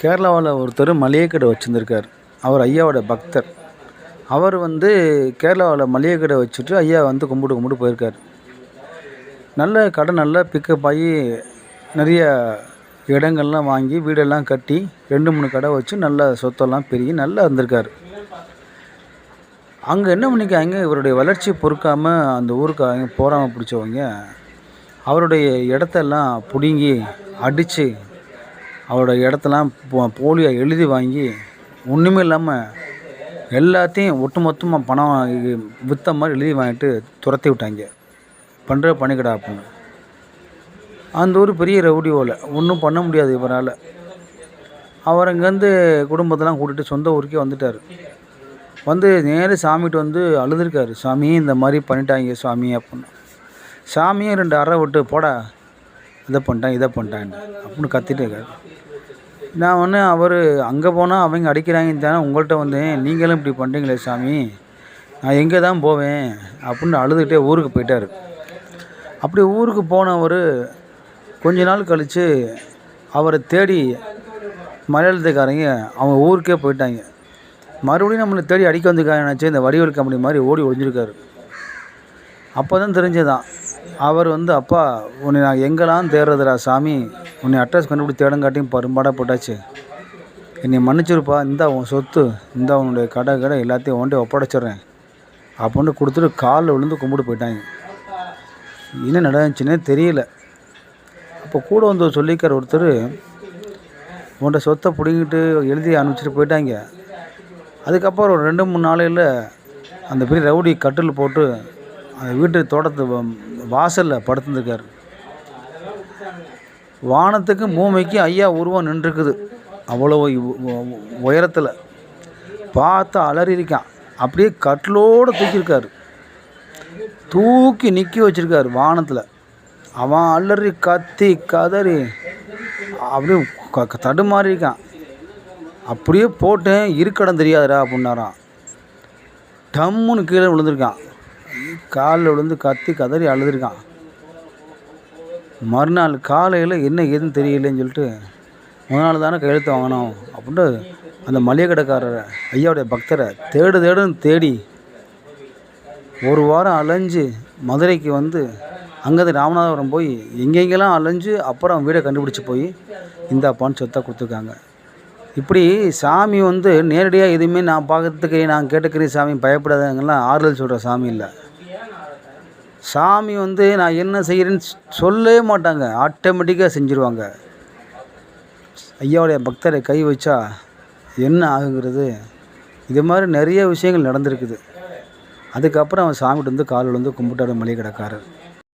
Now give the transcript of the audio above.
கேரளாவில் ஒருத்தர் மளிகை கடை வச்சுருந்துருக்கார். அவர் ஐயாவோட பக்தர். அவர் வந்து கேரளாவில் மளிகை கடை வச்சுட்டு ஐயா வந்து கும்பிட்டு கும்பிட்டு போயிருக்கார். நல்ல கடை நல்லா பிக்கப் ஆகி நிறைய இடங்கள்லாம் வாங்கி வீடெல்லாம் கட்டி ரெண்டு மூணு கடை வச்சு நல்ல சொத்தெல்லாம் பெருகி நல்லா இருந்திருக்கார். அங்கே என்ன பண்ணிக்காங்க? இவருடைய வளர்ச்சி பொறுக்காமல் அந்த ஊருக்காரங்க போகாமல் பிடிச்சவங்க அவருடைய இடத்தெல்லாம் பிடுங்கி அடித்து அவரோட இடத்தெல்லாம் போ போலியோ எழுதி வாங்கி ஒன்றுமே இல்லாமல் எல்லாத்தையும் ஒட்டு மொத்தமாக பணம் விற்ற மாதிரி எழுதி வாங்கிட்டு துரத்தி விட்டாங்க. பண்ணுற பணிக்கடா அப்படின்னு. அந்த ஊர் பெரிய ரவுடி ஓலை. ஒன்றும் பண்ண முடியாது இவரால். அவர் அங்கேருந்து குடும்பத்தெல்லாம் கூட்டிகிட்டு சொந்த ஊருக்கே வந்துட்டார். வந்து நேரே சாமிகிட்ட வந்து அழுதுருக்காரு. சாமி இந்த மாதிரி பண்ணிட்டாங்க சாமி அப்படின்னு. சாமியும் ரெண்டு அறை விட்டு போடா. இதை பண்ணிட்டேன் இதை பண்ணிட்டேன் அப்படின்னு கத்திட்டு இருக்காரு. நான் ஒன்று அவர் அங்கே போனால் அவங்க அடிக்கிறாங்கன்னு தானே உங்கள்கிட்ட வந்தேன். நீங்களும் இப்படி பண்ணுறீங்களே சாமி. நான் எங்கே தான் போவேன்? அப்படின்னு அழுதுகிட்டே ஊருக்கு போயிட்டார். அப்படி ஊருக்கு போனவர் கொஞ்ச நாள் கழித்து அவரை தேடி மலையாளத்துக்காரங்க அவங்க ஊருக்கே போயிட்டாங்க. மறுபடியும் நம்மளை தேடி அடிக்க வந்திருக்காங்க நினச்சி இந்த வடிவேல் கம்பெனி மாதிரி ஓடி ஒழிஞ்சிருக்காரு அப்போ தான் தெரிஞ்சதான் அவர் வந்து அப்பா உன்னை நான் எங்கெல்லாம் தேடுறதுடா சாமி? உன்னை அட்ரஸ் கண்டுபிடி தேடங்காட்டியும் பரும்பாடாக போட்டாச்சு. என்னை மன்னிச்சிருப்பா. இந்த உன் சொத்து. இந்த உன்னுடைய கடை கடை எல்லாத்தையும் ஒன்றை ஒப்படைச்சிட்றேன். அப்படின்னு கொடுத்துட்டு காலில் விழுந்து கும்பிட்டு போயிட்டாங்க. என்ன நடந்துச்சுன்னே தெரியல. அப்போ கூட வந்து சொல்லிக்கிற ஒருத்தர் உன்கிட்ட சொத்தை பிடிங்கிட்டு எழுதி அனுப்பிச்சிட்டு போயிட்டாங்க. அதுக்கப்புறம் ஒரு ரெண்டு மூணு நாளையில் அந்த பெரிய ரவுடி கட்டில் போட்டு அந்த வீட்டு தோட்டத்து வாசலில் படுத்துருக்கார் வானத்துக்கு பூமிக்கும் ஐயா உருவம் நின்றுருக்குது. அவ்வளோ உயரத்தில். பார்த்தா அலறி இருக்கான் அப்படியே கட்டிலோடு தூக்கியிருக்காரு. தூக்கி நிற்க வச்சிருக்காரு வானத்தில். அவன் அலறி கத்தி கதறி அப்படியே க க- தடுமாறி இருக்கான். அப்படியே போட்டேன் இருக்கடம் தெரியாதுடா அப்படின்னாரான் டம்முன்னு கீழே விழுந்திருக்கான். காலில் விழுந்து கத்தி கதறி அழுதுருக்கான். மறுநாள் காலையில் என்ன ஏதுன்னு தெரியலன்னு சொல்லிட்டு முத நாள் தானே கையெழுத்து வாங்கினோம் அப்படின்ட்டு அந்த மளிகை கடைக்காரரை ஐயாவுடைய பக்தரை தேடு தேடுன்னு தேடி ஒரு வாரம் அலைஞ்சு மதுரைக்கு வந்து அங்கேருந்து ராமநாதபுரம் போய் எங்கெங்கெல்லாம் அலைஞ்சு அப்புறம் வீடை கண்டுபிடிச்சி போய் இந்த அப்பான்னு சொத்தை கொடுத்துருக்காங்க. இப்படி சாமி வந்து நேரடியாக எதுவுமே நான் பார்க்கறதுக்கு நான் கேட்டுக்கிறேன் சாமி பயப்படாதவங்கெல்லாம் ஆறுதல் சொல்கிற சாமி இல்லை. சாமி வந்து நான் என்ன செய்கிறேன்னு சொல்லவே மாட்டாங்க. ஆட்டோமேட்டிக்காக செஞ்சுருவாங்க. ஐயாவுடைய பக்தரை கை வச்சா என்ன ஆகுங்கிறது இது மாதிரி நிறைய விஷயங்கள் நடந்திருக்குது. அதுக்கப்புறம் அவன் சாமிகிட்ட வந்து கால் விழுந்து கும்பிட்டோட மளிகை கடைக்காரர்.